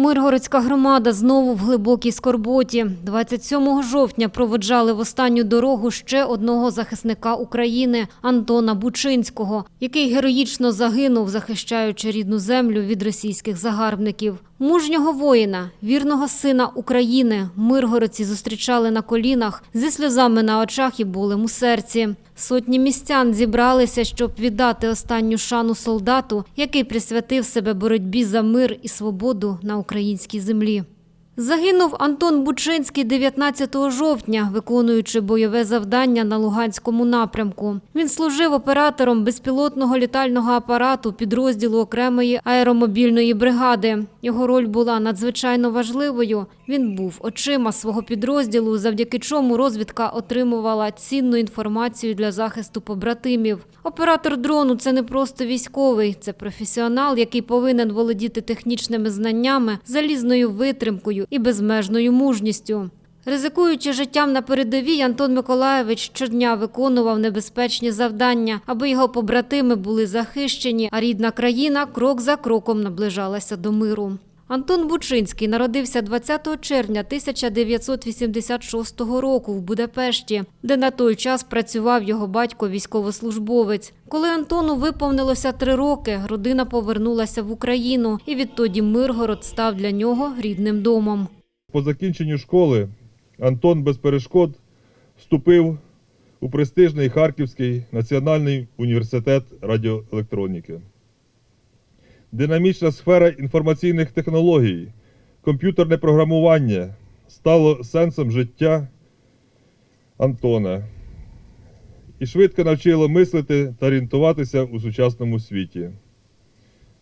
Миргородська громада знову в глибокій скорботі. 27 жовтня проведжали в останню дорогу ще одного захисника України Антона Бучинського, який героїчно загинув, захищаючи рідну землю від російських загарбників. Мужнього воїна, вірного сина України, миргородці зустрічали на колінах зі сльозами на очах і болем у серці. Сотні містян зібралися, щоб віддати останню шану солдату, який присвятив себе боротьбі за мир і свободу на українській землі. Загинув Антон Бучинський 19 жовтня, виконуючи бойове завдання на Луганському напрямку. Він служив оператором безпілотного літального апарату підрозділу окремої аеромобільної бригади. Його роль була надзвичайно важливою. Він був очима свого підрозділу, завдяки чому розвідка отримувала цінну інформацію для захисту побратимів. Оператор дрону це не просто військовий, це професіонал, який повинен володіти технічними знаннями, залізною витримкою і безмежною мужністю. Ризикуючи життям на передовій, Антон Миколаєвич щодня виконував небезпечні завдання, аби його побратими були захищені, а рідна країна крок за кроком наближалася до миру. Антон Бучинський народився 20 червня 1986 року в Будапешті, де на той час працював його батько військовослужбовець. Коли Антону виповнилося три роки, родина повернулася в Україну, і відтоді Миргород став для нього рідним домом. По закінченню школи Антон без перешкод вступив у престижний Харківський національний університет радіоелектроніки. Динамічна сфера інформаційних технологій, комп'ютерне програмування стало сенсом життя Антона і швидко навчило мислити та орієнтуватися у сучасному світі.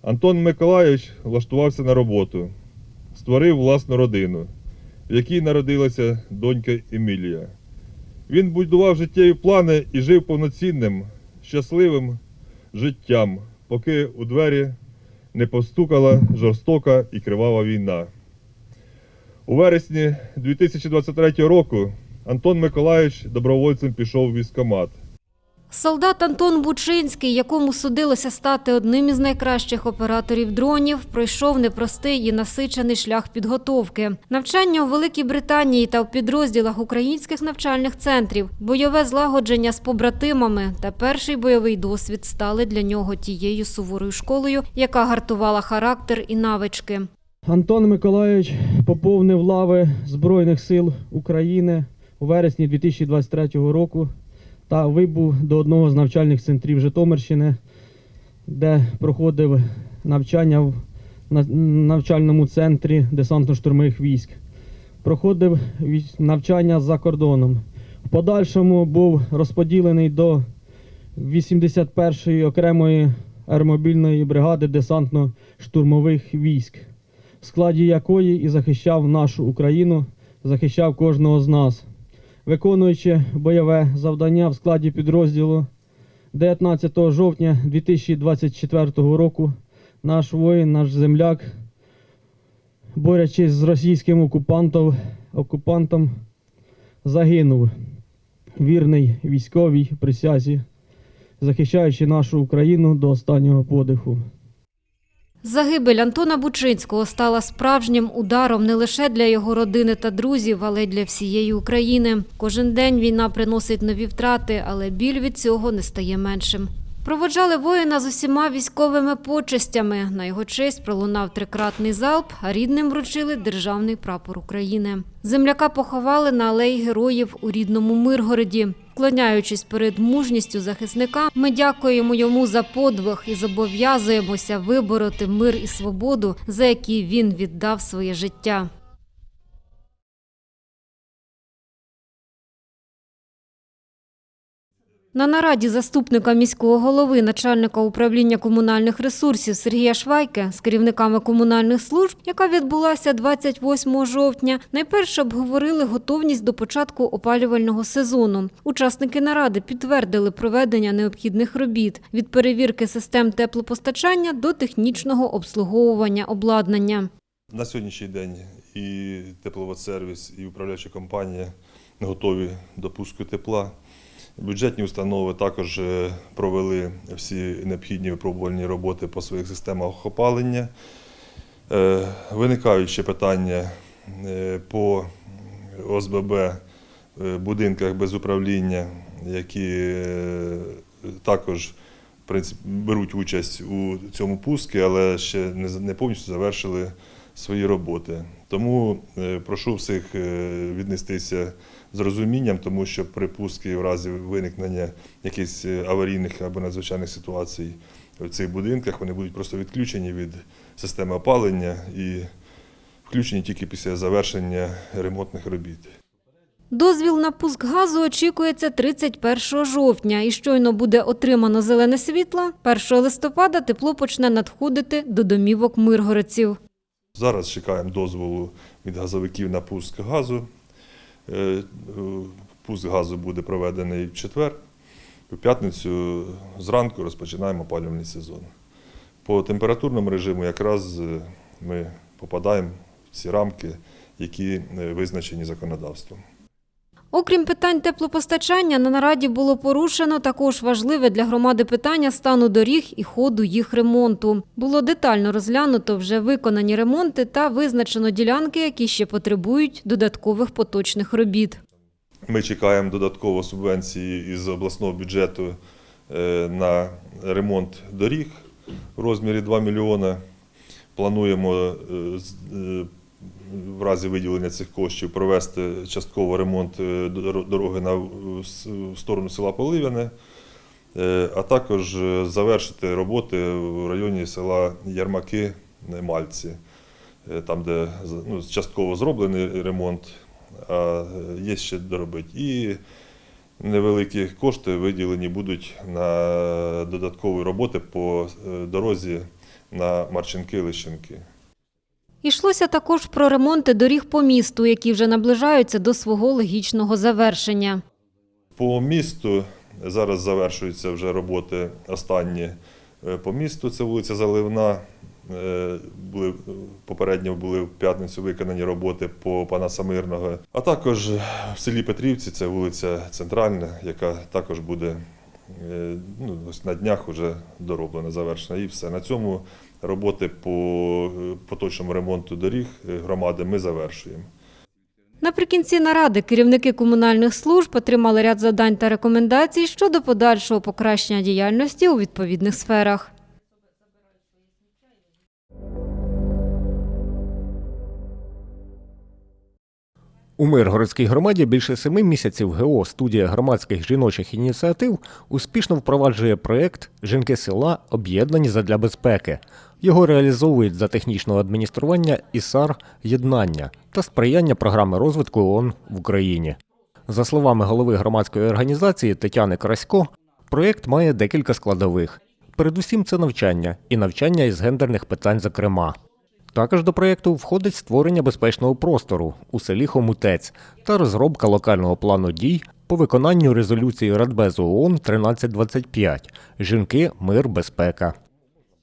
Антон Миколайович влаштувався на роботу, створив власну родину в якій народилася донька Емілія. Він будував життєві плани і жив повноцінним, щасливим життям, поки у двері не постукала жорстока і кривава війна. У вересні 2023 року Антон Миколаївич добровольцем пішов в військкомат. Солдат Антон Бучинський, якому судилося стати одним із найкращих операторів дронів, пройшов непростий і насичений шлях підготовки. Навчання у Великій Британії та в підрозділах українських навчальних центрів, бойове злагодження з побратимами та перший бойовий досвід стали для нього тією суворою школою, яка гартувала характер і навички. Антон Миколайович поповнив лави Збройних сил України у вересні 2023 року та вибув до одного з навчальних центрів Житомирщини, де проходив навчання в навчальному центрі десантно-штурмових військ. Проходив навчання за кордоном. В подальшому був розподілений до 81-ї окремої аеромобільної бригади десантно-штурмових військ, в складі якої і захищав нашу Україну, захищав кожного з нас виконуючи бойове завдання в складі підрозділу 19 жовтня 2024 року, наш воїн, наш земляк, борючись з російським окупантом, окупантом, загинув вірний військовій присязі, захищаючи нашу Україну до останнього подиху. Загибель Антона Бучинського стала справжнім ударом не лише для його родини та друзів, але й для всієї України. Кожен день війна приносить нові втрати, але біль від цього не стає меншим. Проводжали воїна з усіма військовими почестями. На його честь пролунав трикратний залп, а рідним вручили державний прапор України. Земляка поховали на алеї героїв у рідному Миргороді. Вклоняючись перед мужністю захисника, ми дякуємо йому за подвиг і зобов'язуємося вибороти мир і свободу, за які він віддав своє життя. На нараді заступника міського голови, начальника управління комунальних ресурсів Сергія Швайке з керівниками комунальних служб, яка відбулася 28 жовтня, найперше обговорили готовність до початку опалювального сезону. Учасники наради підтвердили проведення необхідних робіт від перевірки систем теплопостачання до технічного обслуговування обладнання. На сьогоднішній день і тепловодсервіс, і управляюча компанія готові до пуску тепла. Бюджетні установи також е, провели всі необхідні випробувальні роботи по своїх системах опалення. Е, Виникають ще питання е, по ОСББ будинках без управління, які також беруть участь у цьому пуску, але ще не повністю завершили свої роботи. Тому е, прошу всіх е, віднестися з розумінням, тому що при пуску в разі виникнення якихось е, аварійних або надзвичайних ситуацій в цих будинках вони будуть просто відключені від системи опалення і включені тільки після завершення ремонтних робіт. Дозвіл на пуск газу очікується 31 жовтня і щойно буде отримано зелене світло, 1 листопада тепло почне надходити до домівок миргородців. Зараз чекаємо дозволу від газовиків на пуск газу. Е, е, Пуск газу буде проведений в четвер. У п'ятницю зранку розпочинаємо опалювальний сезон. По температурному режиму якраз е, ми попадаємо в ці рамки, які визначені законодавством. Окрім питань теплопостачання, на нараді було порушено також важливе для громади питання стану доріг і ходу їх ремонту. Було детально розглянуто вже виконані ремонти та визначено ділянки, які ще потребують додаткових поточних робіт. Ми чекаємо додатково субвенції із обласного бюджету е, на ремонт доріг в розмірі 2 мільйони. Плануємо е, е, в разі виділення цих коштів провести частково ремонт е, дороги на сторону села Поливяне, е, а також е, завершити роботи в районі села Ярмаки Мальці, там, де ну, частково зроблений ремонт, а є ще доробити. І невеликі кошти виділені будуть на додаткові роботи по дорозі на Марчинки-Лищенки. Йшлося також про ремонти доріг по місту, які вже наближаються до свого логічного завершення. По місту зараз завершуються вже роботи останні е, по місту. Це вулиця Заливна. Е, Були, попередньо були в п'ятницю виконані роботи по Панаса Мирного. А також в селі Петрівці це вулиця Центральна, яка також буде ну, ось на днях вже дороблена, завершена. І все. На цьому роботи по е, поточному ремонту доріг е, громади ми завершуємо. Наприкінці наради керівники комунальних служб отримали ряд завдань та рекомендацій щодо подальшого покращення діяльності у відповідних сферах. У Миргородській громаді більше семи місяців ГО студія громадських жіночих ініціатив успішно впроваджує проєкт Жінки села об'єднані задля безпеки. Його реалізовують за технічного адміністрування ІСАР єднання та сприяння програми розвитку ООН в Україні. За словами голови громадської організації Тетяни Красько, проєкт має декілька складових. Передусім, це навчання і навчання із гендерних питань, зокрема. Також до проєкту входить створення безпечного простору у селі Хомутець та розробка локального плану дій по виконанню резолюції Радбезу ООН 1325 Жінки, мир, безпека.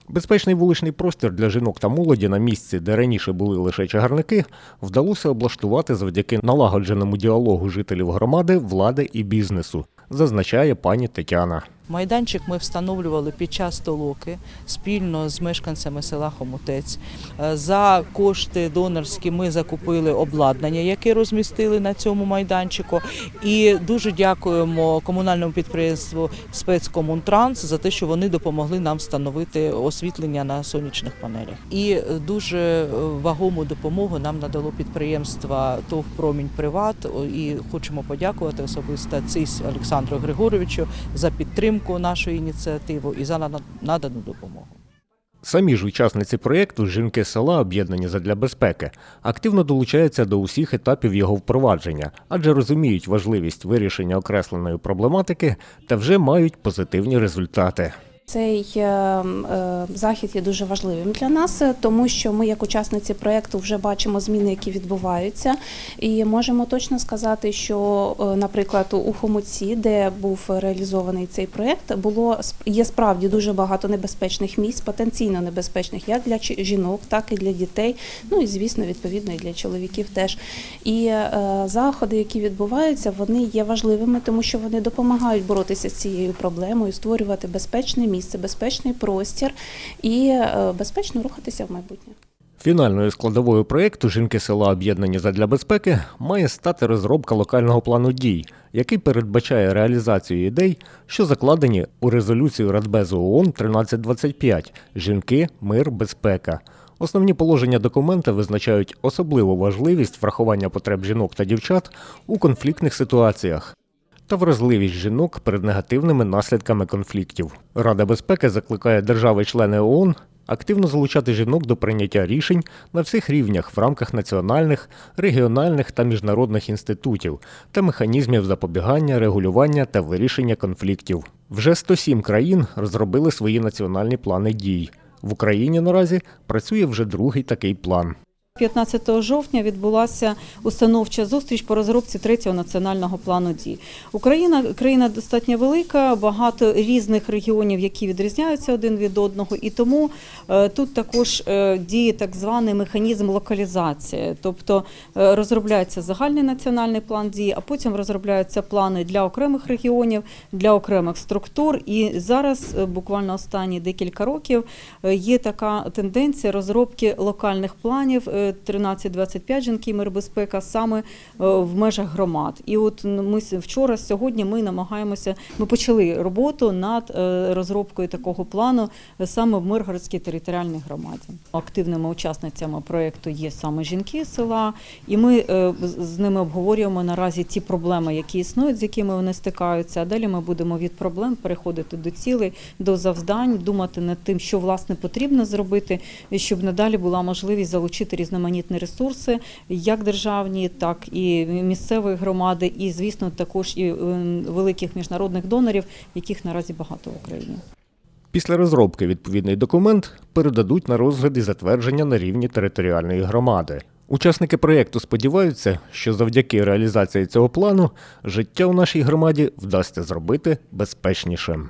Безпечний вуличний простір для жінок та молоді на місці, де раніше були лише чагарники, вдалося облаштувати завдяки налагодженому діалогу жителів громади, влади і бізнесу, зазначає пані Тетяна. Майданчик ми встановлювали під час толоки спільно з мешканцями села Хомутець. Е, За кошти донорські ми закупили обладнання, яке розмістили на цьому майданчику. І дуже дякуємо комунальному підприємству спецкомунтранс за те, що вони допомогли нам встановити освітлення на сонячних панелях. І дуже вагому допомогу нам надало підприємство ТОВ Промінь Приват. І хочемо подякувати особисто ЦИС Олександру Григоровичу за підтримку нашої ініціативи і за надану допомогу. Самі ж учасниці проєкту Жінки села об'єднані задля безпеки активно долучаються до усіх етапів його впровадження, адже розуміють важливість вирішення окресленої проблематики та вже мають позитивні результати. Цей е, е, захід є дуже важливим для нас, е, тому що ми, як учасниці проєкту, вже бачимо зміни, які відбуваються, і можемо точно сказати, що, е, наприклад, у Хомуці, де був реалізований цей проєкт, було є справді дуже багато небезпечних місць, потенційно небезпечних як для жінок, так і для дітей. Ну і звісно, відповідно, і для чоловіків теж. І заходи, які відбуваються, вони є важливими, тому що вони допомагають боротися з цією проблемою, створювати безпечне місце, безпечний простір і е, безпечно рухатися в майбутнє. Фінальною складовою проєкту Жінки села об'єднані задля безпеки має стати розробка локального плану дій, який передбачає реалізацію ідей, що закладені у резолюцію Радбезу ООН 1325 Жінки, мир, безпека. Основні положення документа визначають особливу важливість врахування потреб жінок та дівчат у конфліктних ситуаціях та вразливість жінок перед негативними наслідками конфліктів. Рада безпеки закликає держави-члени ООН активно залучати жінок до прийняття рішень на всіх рівнях в рамках національних, регіональних та міжнародних інститутів та механізмів запобігання, регулювання та вирішення конфліктів. Вже 107 країн розробили свої національні плани дій. В Україні наразі працює вже другий такий план. 15 жовтня відбулася установча зустріч по розробці третього національного плану дій. Україна країна достатньо велика, багато різних регіонів, які відрізняються один від одного, і тому е, тут також е, діє так званий механізм локалізації, тобто е, розробляється загальний національний план дій, а потім розробляються плани для окремих регіонів, для окремих структур. І зараз, буквально останні декілька років, є така тенденція розробки локальних планів 13-25 жінки мир безпека саме е, в межах громад. І от ми вчора, сьогодні ми намагаємося. Ми почали роботу над е, розробкою такого плану е, саме в Миргородській територіальній громаді. Активними учасницями проєкту є саме жінки села, і ми з- ними обговорюємо наразі ті проблеми, які існують, з якими вони стикаються. А далі ми будемо від проблем переходити до цілей, до завдань, думати над тим, що власне потрібно зробити, щоб надалі була можливість залучити різноманітні ресурси, як державні, так і місцевої громади, і звісно, також і е, великих міжнародних донорів, яких наразі багато в Україні. Після розробки відповідний документ передадуть на розгляд і затвердження на рівні територіальної громади. Учасники проєкту сподіваються, що завдяки реалізації цього плану життя у нашій громаді вдасться зробити безпечнішим.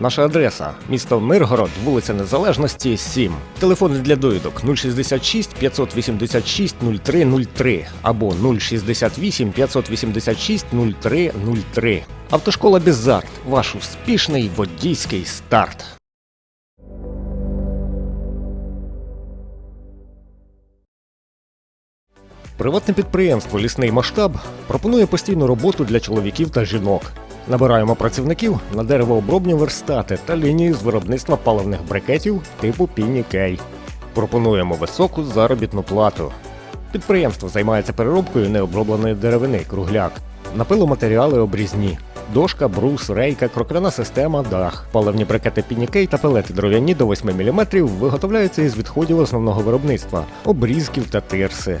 Наша адреса місто Миргород, вулиця Незалежності, 7. Телефони для довідок 066 586 0303 або 068 586 0303. Автошкола Бізарт. Ваш успішний водійський старт. Приватне підприємство Лісний масштаб пропонує постійну роботу для чоловіків та жінок. Набираємо працівників на деревообробні верстати та лінію з виробництва паливних брикетів типу Пінікей. Пропонуємо високу заробітну плату. Підприємство займається переробкою необробленої деревини кругляк, напиломатеріали обрізні, дошка, брус, рейка, крокляна система, дах. Паливні брикети Пінікей та пелети дров'яні до 8 мм виготовляються із відходів основного виробництва, обрізків та тирси.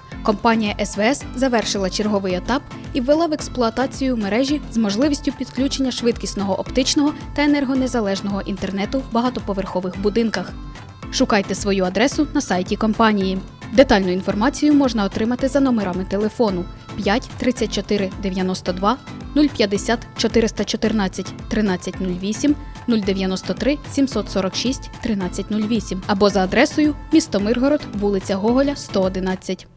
Компанія СВС завершила черговий етап і ввела в експлуатацію мережі з можливістю підключення швидкісного оптичного та енергонезалежного інтернету в багатоповерхових будинках. Шукайте свою адресу на сайті компанії. Детальну інформацію можна отримати за номерами телефону 5 34 92 050 414 1308 093 746 1308 або за адресою місто Миргород, вулиця Гоголя, 111.